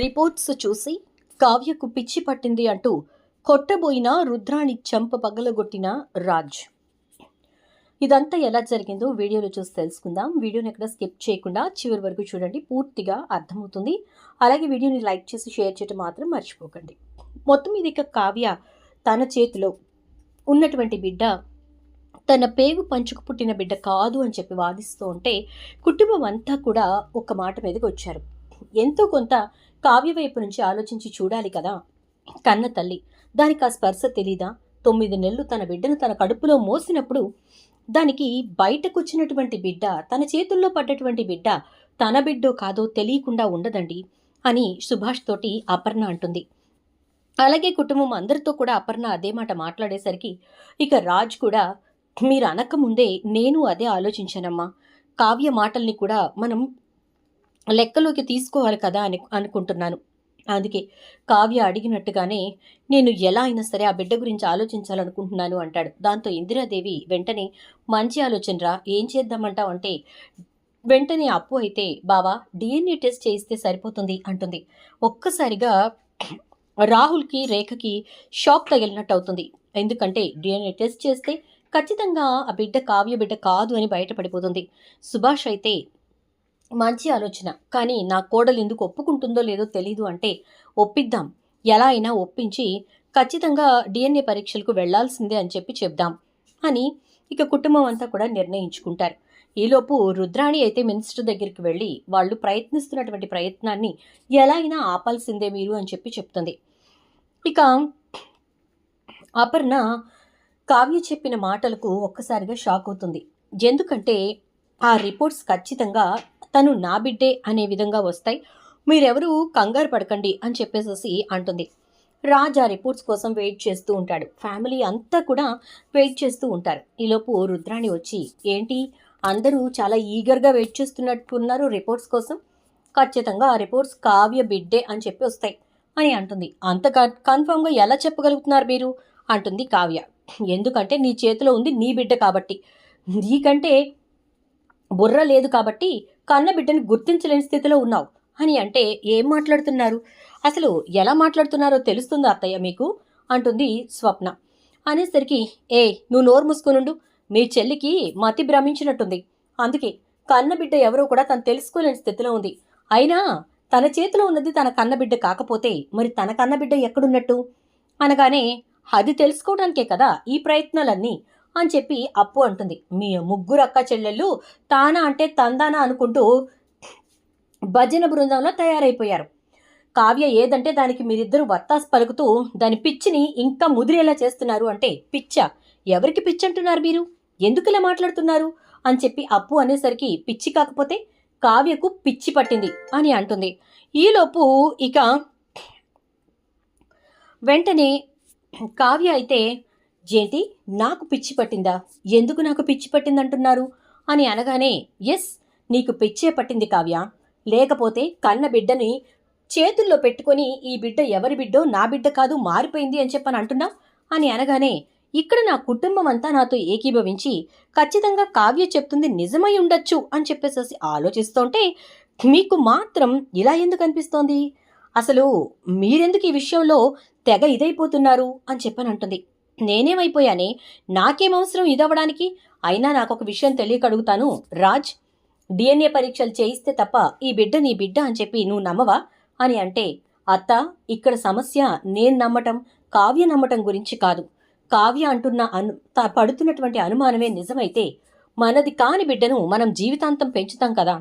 Reports చూసి కావ్యకు పిచ్చి పట్టింది అంటూ కొట్టబోయిన రుద్రాణి చంప పగలగొట్టిన రాజ్. ఇదంతా ఎలా జరిగిందో వీడియోలో చూసి తెలుసుకుందాం. వీడియోని ఎక్కడ స్కిప్ చేయకుండా చివరి వరకు చూడండి. పూర్తిగా అర్థమవుతుంది. అలాగే వీడియోని లైక్ చేసి షేర్ చేయడం మాత్రం మర్చిపోకండి. మొత్తం మీద ఇక కావ్య తన చేతిలో ఉన్నటువంటి బిడ్డ తన పేగు పంచుకు పుట్టిన బిడ్డ కాదు అని చెప్పి వాదిస్తూ ఉంటే కుటుంబం అంతా కూడా ఒక మాట మీదకి వచ్చారు. ఎంతో కొంత కావ్య వైపు నుంచి ఆలోచించి చూడాలి కదా. కన్న తల్లి దానికి ఆ స్పర్శ తెలీదా? తొమ్మిది నెలలు తన బిడ్డను తన కడుపులో మోసినప్పుడు దానికి బయటకు వచ్చినటువంటి బిడ్డ తన చేతుల్లో పడ్డటువంటి బిడ్డ తన బిడ్డో కాదో తెలియకుండా ఉండదండి అని సుభాష్ తోటి అపర్ణ అంటుంది. అలాగే కుటుంబం అందరితో కూడా అపర్ణ అదే మాట మాట్లాడేసరికి ఇక రాజ్ కూడా మీరు అనకముందే నేను అదే ఆలోచించానమ్మా. కావ్య మాటల్ని కూడా మనం లెక్కలోకి తీసుకోవాలి కదా అని అనుకుంటున్నాను. అందుకే కావ్య అడిగినట్టుగానే నేను ఎలా అయినా సరే ఆ బిడ్డ గురించి ఆలోచించాలనుకుంటున్నాను అంటాడు. దాంతో ఇందిరాదేవి వెంటనే మంచి ఆలోచనరా ఏం చేద్దామంటావు అంటే వెంటనే అప్పు అయితే బావా డిఎన్ఏ టెస్ట్ చేయిస్తే సరిపోతుంది అంటుంది. ఒక్కసారిగా రాహుల్కి రేఖకి షాక్ తగిలినట్టు అవుతుంది ఎందుకంటే డిఎన్ఏ టెస్ట్ చేస్తే ఖచ్చితంగా ఆ బిడ్డ కావ్య బిడ్డ కాదు అని బయటపడిపోతుంది. సుభాష్ అయితే మంచి ఆలోచన. కానీ నా కోడలు ఎందుకు ఒప్పుకుంటుందో లేదో తెలీదు అంటే ఒప్పిద్దాం. ఎలా అయినా ఒప్పించి ఖచ్చితంగా డిఎన్ఏ పరీక్షలకు వెళ్ళాల్సిందే అని చెప్పి చెప్దాం అని ఇక కుటుంబం అంతా కూడా నిర్ణయించుకుంటారు. ఈలోపు రుద్రాణి అయితే మినిస్టర్ దగ్గరికి వెళ్ళి వాళ్ళు ప్రయత్నిస్తున్నటువంటి ప్రయత్నాన్ని ఎలా అయినా ఆపాల్సిందే మీరు అని చెప్పి చెప్తుంది. ఇక అపర్ణ కావ్య చెప్పిన మాటలకు ఒక్కసారిగా షాక్ అవుతుంది. ఎందుకంటే ఆ రిపోర్ట్స్ ఖచ్చితంగా తను నా బిడ్డే అనే విధంగా వస్తాయి. మీరెవరూ కంగారు పడకండి అని చెప్పేసేసి అంటుంది. రాజా రిపోర్ట్స్ కోసం వెయిట్ చేస్తూ ఉంటాడు. ఫ్యామిలీ అంతా కూడా వెయిట్ చేస్తూ ఉంటారు. ఈలోపు రుద్రాణి వచ్చి ఏంటి? అందరూ చాలా ఈగర్గా వెయిట్ చేస్తున్నట్టున్నారు రిపోర్ట్స్ కోసం. ఖచ్చితంగా ఆ రిపోర్ట్స్ కావ్య బిడ్డే అని చెప్పి వస్తాయి అని అంటుంది. అంత కన్ఫామ్గా ఎలా చెప్పగలుగుతున్నారు మీరు? అంటుంది కావ్య. ఎందుకంటే నీ చేతిలో ఉంది నీ బిడ్డ కాబట్టి. నీకంటే బుర్ర లేదు కాబట్టి కన్నబిడ్డను గుర్తించలేని స్థితిలో ఉన్నావు. అని అంటే ఏం మాట్లాడుతున్నారు? అసలు ఎలా మాట్లాడుతున్నారో తెలుస్తుందా అత్తయ్య మీకు? అంటుంది స్వప్న. అనేసరికి ఏ నువ్వు నోరు మూసుకునుండు. మీ చెల్లికి మతి భ్రమించినట్టుంది. అందుకే కన్నబిడ్డ ఎవరో కూడా తను తెలుసుకోలేని స్థితిలో ఉంది. అయినా తన చేతిలో ఉన్నది తన కన్నబిడ్డ కాకపోతే మరి తన కన్నబిడ్డ ఎక్కడున్నట్టు? అనగానే అది తెలుసుకోవడానికే కదా ఈ ప్రయత్నాలన్నీ అని చెప్పి అప్పు అంటుంది. మీ ముగ్గురు అక్క చెల్లెళ్ళు తానా అంటే తందానా అనుకుంటూ భజన బృందంలో తయారైపోయారు. కావ్య ఏదంటే దానికి మీరిద్దరూ వత్తాస్ పలుకుతూ దాని పిచ్చిని ఇంకా ముదిరేలా చేస్తున్నారు అంటే పిచ్చ. ఎవరికి పిచ్చి అంటున్నారు మీరు? ఎందుకు ఇలా మాట్లాడుతున్నారు? అని చెప్పి అప్పు అనేసరికి పిచ్చి కాకపోతే కావ్యకు పిచ్చి పట్టింది అని అంటుంది. ఈలోపు ఇక వెంటనే కావ్య అయితే ఏంటి? నాకు పిచ్చి పట్టిందా? ఎందుకు నాకు పిచ్చి పట్టింది అంటున్నారు అని అనగానే ఎస్ నీకు పిచ్చే పట్టింది కావ్య. లేకపోతే కన్న బిడ్డని చేతుల్లో పెట్టుకొని ఈ బిడ్డ ఎవరి బిడ్డో నా బిడ్డ కాదు మారిపోయింది అని చెప్పని అంటున్నావు అని అనగానే ఇక్కడ నా కుటుంబం అంతా నాతో ఏకీభవించి ఖచ్చితంగా కావ్య చెప్తుంది నిజమై ఉండొచ్చు అని చెప్పేసి ఆలోచిస్తుంటే మీకు మాత్రం ఇలా ఎందుకు అనిపిస్తోంది? అసలు మీరెందుకు ఈ విషయంలో తెగ ఇదైపోతున్నారు? అని చెప్పని అంటుంది. నేనేమైపోయానే? నాకేం అవసరం ఇదవ్వడానికి? అయినా నాకు ఒక విషయం తెలియక అడుగుతాను రాజ్ డిఎన్ఏ పరీక్షలు చేయిస్తే తప్ప ఈ బిడ్డ నీ బిడ్డ అని చెప్పి నువ్వు నమ్మవా? అని అంటే అత్త ఇక్కడ సమస్య నేను నమ్మటం కావ్య నమ్మటం గురించి కాదు. కావ్య అంటున్న అను పడుతున్నటువంటి అనుమానమే నిజమైతే మనది కాని బిడ్డను మనం జీవితాంతం పెంచుతాం కదా.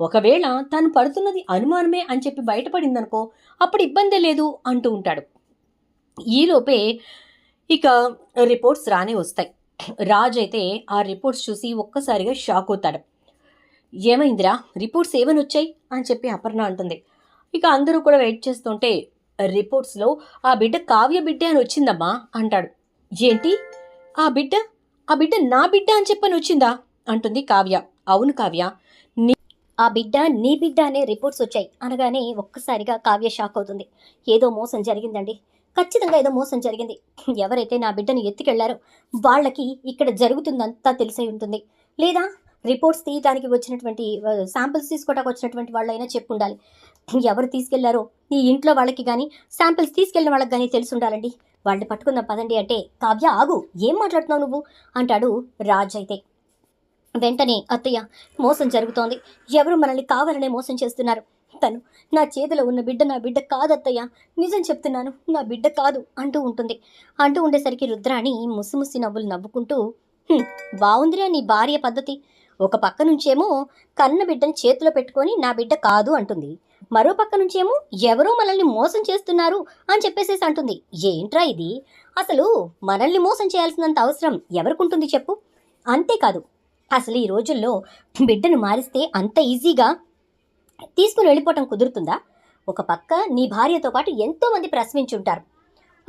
ఒకవేళ తను పడుతున్నది అనుమానమే అని చెప్పి బయటపడిందనుకో అప్పుడు ఇబ్బందే లేదు అంటూ ఉంటాడు. ఈలోపే ఇక రిపోర్ట్స్ రానే వస్తాయి. రాజ్ అయితే ఆ రిపోర్ట్స్ చూసి ఒక్కసారిగా షాక్ అవుతాడు. ఏమైందిరా? రిపోర్ట్స్ ఏమని వచ్చాయి? అని చెప్పి అపర్ణ అంటుంది. ఇక అందరూ కూడా వెయిట్ చేస్తుంటే రిపోర్ట్స్లో ఆ బిడ్డ కావ్య బిడ్డ అని వచ్చిందమ్మా అంటాడు. ఏంటి? ఆ బిడ్డ? ఆ బిడ్డ నా బిడ్డ అని చెప్పని వచ్చిందా? అంటుంది కావ్య. అవును కావ్య. నీ ఆ బిడ్డ నీ బిడ్డ అనే రిపోర్ట్స్ వచ్చాయి. అనగానే ఒక్కసారిగా కావ్య షాక్ అవుతుంది. ఏదో మోసం జరిగిందండి. ఖచ్చితంగా ఏదో మోసం జరిగింది. ఎవరైతే నా బిడ్డను ఎత్తుకెళ్ళారో వాళ్ళకి ఇక్కడ జరుగుతుందంతా తెలిసే ఉంటుంది. లేదా రిపోర్ట్స్ తీయడానికి వచ్చినటువంటి శాంపిల్స్ తీసుకోవడానికి వచ్చినటువంటి వాళ్ళైనా చెప్పుండాలి. ఎవరు తీసుకెళ్ళారో ఈ ఇంట్లో వాళ్ళకి కానీ శాంపిల్స్ తీసుకెళ్ళిన వాళ్ళకి కానీ తెలిసి ఉండాలండి వాళ్ళని పట్టుకుందాం పదండి అంటే కావ్య ఆగు ఏం మాట్లాడుతున్నావు నువ్వు? అంటాడు రాజ్ అయితే. వెంటనే అత్తయ్య మోసం జరుగుతోంది. ఎవరు మనల్ని కావాలనే మోసం చేస్తున్నారు. తను. నా చేతిలో ఉన్న బిడ్డ నా బిడ్డ కాదత్తయ్య. నిజం చెప్తున్నాను నా బిడ్డ కాదు అంటూ ఉంటుంది. అంటూ ఉండేసరికి రుద్రాణి ముసిముసి నవ్వులు నవ్వుకుంటూ బాగుందిరా బావుందిరా నీ భార్య పద్ధతి. ఒక పక్క నుంచేమో కన్న బిడ్డని చేతిలో పెట్టుకొని నా బిడ్డ కాదు అంటుంది. మరో పక్క నుంచేమో ఎవరో మనల్ని మోసం చేస్తున్నారు అని చెప్పేసేసి అంటుంది. ఏంట్రా ఇది? అసలు మనల్ని మోసం చేయాల్సినంత అవసరం ఎవరికుంటుంది చెప్పు. అంతేకాదు అసలు ఈ రోజుల్లో బిడ్డను మారిస్తే అంత ఈజీగా తీసుకుని వెళ్ళిపోవటం కుదురుతుందా? ఒక పక్క నీ భార్యతో పాటు ఎంతోమంది ప్రశ్నించుంటారు.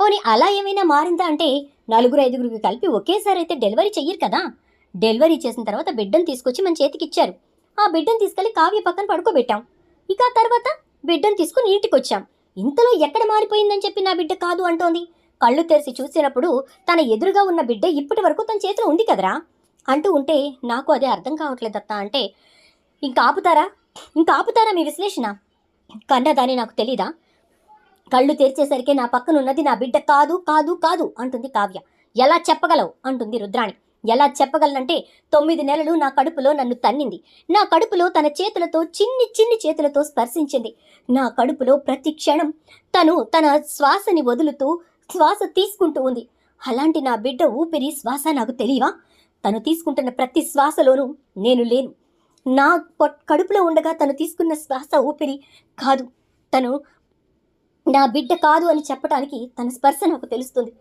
పోనీ అలా ఏమైనా మారిందా అంటే నలుగురు ఐదుగురికి కలిపి ఒకేసారి అయితే డెలివరీ చెయ్యరు కదా? డెలివరీ చేసిన తర్వాత బిడ్డను తీసుకొచ్చి మన చేతికి ఇచ్చారు. ఆ బిడ్డను తీసుకెళ్ళి కావ్య పక్కన పడుకోబెట్టాం. ఇక ఆ తర్వాత బిడ్డను తీసుకుని ఇంటికి వచ్చాం ఇంతలో ఎక్కడ మారిపోయిందని చెప్పి నా బిడ్డ కాదు అంటోంది. కళ్ళు తెరిచి చూసినప్పుడు తన ఎదురుగా ఉన్న బిడ్డ ఇప్పటి వరకు తన చేతిలో ఉంది కదరా? అంటూ ఉంటే నాకు అదే అర్థం కావట్లేదు అంటే ఇంకా ఆపుతారా? ఇంకా ఆపుతారా మీ విశ్లేషణ? కన్నదాని నాకు తెలీదా? కళ్ళు తెరిచేసరికి నా పక్కనున్నది నా బిడ్డ కాదు కాదు కాదు అంటుంది కావ్య. ఎలా చెప్పగలవు? అంటుంది రుద్రాణి. ఎలా చెప్పగలనంటే తొమ్మిది నెలలు నా కడుపులో నన్ను తన్నింది. నా కడుపులో తన చేతులతో చిన్ని చిన్ని చేతులతో స్పర్శించింది. నా కడుపులో ప్రతి క్షణం తను తన శ్వాసని వదులుతూ శ్వాస తీసుకుంటూ ఉంది. అలాంటి నా బిడ్డ ఊపిరి శ్వాస నాకు తెలియవా? తను తీసుకుంటున్న ప్రతి శ్వాసలోనూ నేను లేను. నా కడుపులో ఉండగా తను తీసుకున్న శ్వాస ఊపిరి కాదు. తను నా బిడ్డ కాదు అని చెప్పడానికి తన స్పర్శ నాకు తెలుస్తుంది.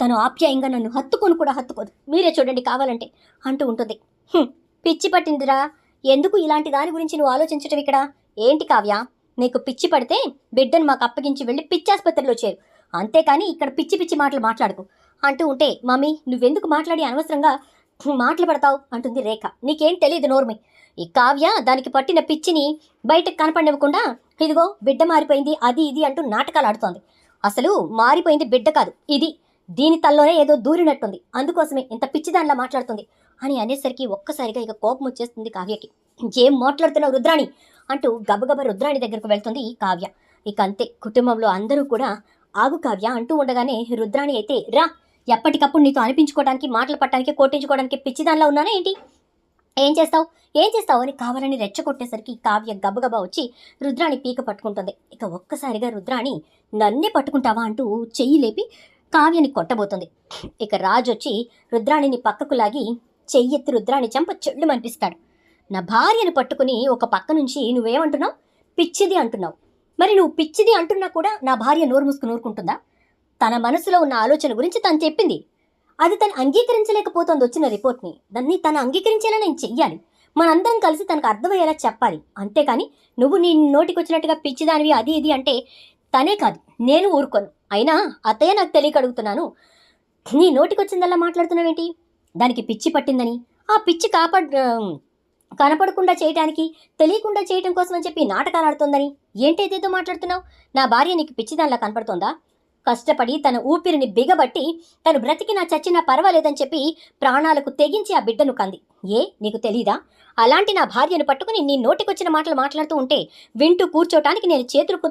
తను ఆప్యాయంగా నన్ను హత్తుకొని కూడా హత్తుకోదు. మీరే చూడండి కావాలంటే అంటూ ఉంటుంది. పిచ్చి పట్టిందిరా. ఎందుకు ఇలాంటి దాని గురించి నువ్వు ఆలోచించటం ఇక్కడ? ఏంటి కావ్య? నీకు పిచ్చి పడితే బిడ్డను మాకు అప్పగించి వెళ్ళి పిచ్చి ఆసుపత్రిలో చేరు. అంతేకాని ఇక్కడ పిచ్చి పిచ్చి మాటలు మాట్లాడుకు. అంటూ ఉంటే మమ్మీ నువ్వెందుకు మాట్లాడి అనవసరంగా మాటలు పడతావు అంటుంది రేఖ. నీకేం తెలియదు నోర్మి. ఈ కావ్య దానికి పట్టిన పిచ్చిని బయటకు కనపడివ్వకుండా ఇదిగో బిడ్డ మారిపోయింది అది ఇది అంటూ నాటకాలు ఆడుతోంది అసలు మారిపోయింది బిడ్డ కాదు ఇది. దీని తల్లోనే ఏదో దూరినట్టుంది అందుకోసమే ఇంత పిచ్చిదానిలా మాట్లాడుతుంది అని అనేసరికి ఒక్కసారిగా ఇక కోపం వచ్చేస్తుంది కావ్యకి. ఏం మాట్లాడుతున్నావు రుద్రాణి? అంటూ గబగబ రుద్రాణి దగ్గరకు వెళ్తుంది ఈ కావ్య. ఇక అంతే కుటుంబంలో అందరూ కూడా ఆగు కావ్య అంటూ ఉండగానే రుద్రాణి అయితే రా ఎప్పటికప్పుడు నీతో అనిపించుకోవడానికి మాటలు పట్టడానికి కోటించుకోవడానికి పిచ్చిదానిలో ఉన్నానా ఏంటి? ఏం చేస్తావు? ఏం చేస్తావు? అని కావాలని రెచ్చగొట్టేసరికి కావ్య గబగబా వచ్చి రుద్రాణి పీక పట్టుకుంటుంది. ఇక ఒక్కసారిగా రుద్రాణి నన్నే పట్టుకుంటావా? అంటూ చెయ్యి లేపి కావ్యని కొట్టబోతుంది. ఇక రాజు వచ్చి రుద్రాణిని పక్కకు లాగి చెయ్యెత్తి రుద్రాణి చెంప చెళ్ళు అనిపిస్తాడు నా భార్యను పట్టుకుని ఒక పక్క నుంచి నువ్వేమంటున్నావు? పిచ్చిది అంటున్నావు. మరి నువ్వు పిచ్చిది అంటున్నా కూడా నా భార్య నోరు మూసుకు నూరుకుంటుందా? తన మనసులో ఉన్న ఆలోచన గురించి తను చెప్పింది. అది తను అంగీకరించలేకపోతుంది వచ్చిన రిపోర్ట్ని. దాన్ని తను అంగీకరించేలా నేను చెయ్యాలి. మనందరం కలిసి తనకు అర్థమయ్యేలా చెప్పాలి. అంతేకాని నువ్వు నీ నోటికొచ్చినట్టుగా పిచ్చిదానివి అది ఇది అంటే తనే కాదు నేను ఊరుకోను. అయినా అత్తయ్య నాకు తెలియక అడుగుతున్నాను నీ నోటికొచ్చిందల్లా మాట్లాడుతున్నావేంటి? దానికి పిచ్చి పట్టిందని. ఆ పిచ్చి కాపాడ్ కనపడకుండా చేయటానికి తెలియకుండా చేయటం కోసం అని చెప్పి నాటకాలు ఆడుతోందని. ఏంటేదేదో మాట్లాడుతున్నావు? నా భార్య నీకు పిచ్చిదానిలా కనపడుతోందా? కష్టపడి తన ఊపిరిని బిగబట్టి తను బ్రతికినా చచ్చినా పర్వాలేదని చెప్పి ప్రాణాలకు తెగించి ఆ బిడ్డను కంది. ఏ నీకు తెలీదా? అలాంటి నా భార్యను పట్టుకుని నీ నోటికొచ్చిన మాటలు మాట్లాడుతూ ఉంటే వింటూ కూర్చోటానికి నేను చేతులకు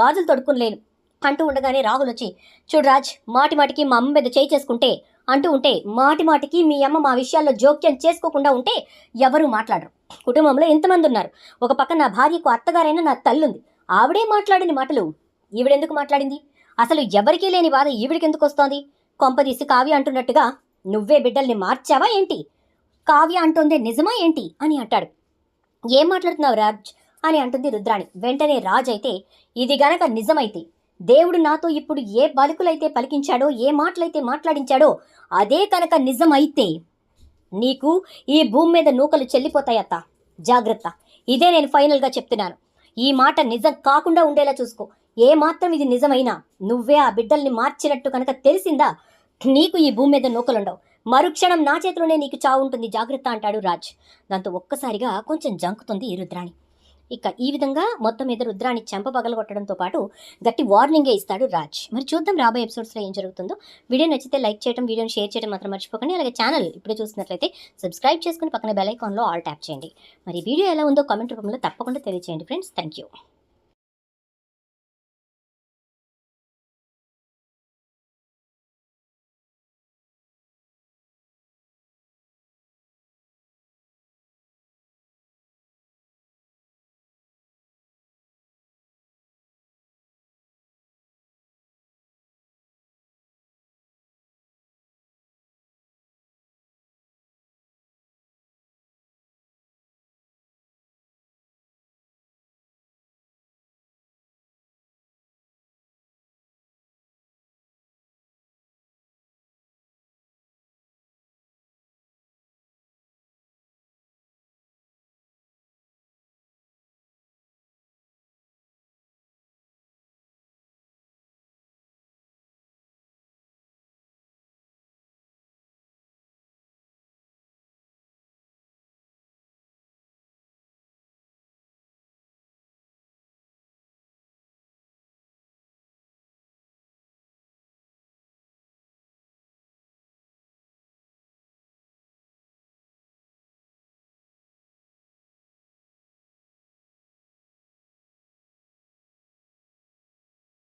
గాజులు తొడుక్కునలేను. అంటూ ఉండగానే రాహుల్ వచ్చి చూడు రాజ్ మాటి మాటికి మా అమ్మ మీద చేయి చేసుకుంటే అంటూ ఉంటే మాటి మాటికి మీ అమ్మ మా విషయాల్లో జోక్యం చేసుకోకుండా ఉంటే ఎవరూ మాట్లాడరు. కుటుంబంలో ఎంతమంది ఉన్నారు? ఒక పక్క నా భార్యకు అత్తగారైన నా తల్లుంది. ఆవిడే మాట్లాడిన మాటలు. ఈవిడెందుకు మాట్లాడింది? అసలు ఎవరికీ లేని బాధ ఈవిడికెందుకు వస్తోంది? కొంపదీసి కావ్య అంటున్నట్టుగా నువ్వే బిడ్డల్ని మార్చావా ఏంటి? కావ్య అంటుంది నిజమా ఏంటి? అని అంటాడు. ఏం మాట్లాడుతున్నావు రాజ్? అని అంటుంది రుద్రాణి. వెంటనే రాజ్ అయితే ఇది గనక నిజమైతే దేవుడు నాతో ఇప్పుడు ఏ బలుకులైతే పలికించాడో ఏ మాటలైతే మాట్లాడించాడో అదే కనుక నిజమైతే నీకు ఈ భూమి మీద నూకలు చెల్లిపోతాయత్త. జాగ్రత్త. ఇదే నేను ఫైనల్గా చెప్తున్నాను. ఈ మాట నిజం కాకుండా ఉండేలా చూసుకో. ఏమాత్రం ఇది నిజమైనా నువ్వే ఆ బిడ్డల్ని మార్చినట్టు కనుక తెలిసిందా? నీకు ఈ భూమి మీద నూకలుండవు. మరుక్షణం నా చేతిలోనే నీకు చావు ఉంటుంది. జాగ్రత్త అంటాడు రాజ్. దాంతో ఒక్కసారిగా కొంచెం జంకుతుంది ఈ రుద్రాణి. ఇక ఈ విధంగా మొత్తం మీద రుద్రాణి చెంప పగలగొట్టడంతో పాటు గట్టి వార్నింగే ఇస్తాడు రాజ్. మరి చూద్దాం రాబోయే ఎపిసోడ్స్లో ఏం జరుగుతుందో. వీడియో నచ్చితే లైక్ చేయడం వీడియోని షేర్ చేయడం మాత్రం మర్చిపోకండి. అలాగే ఛానల్ ఇప్పుడే చూసినట్లయితే సబ్స్క్రైబ్ చేసుకుని పక్కన బెల్ ఐకాన్లో ఆల్ ట్యాప్ చేయండి. మరి వీడియో ఎలా ఉందో కామెంట్ రూపంలో తప్పకుండా తెలియజేయండి ఫ్రెండ్స్. Thank you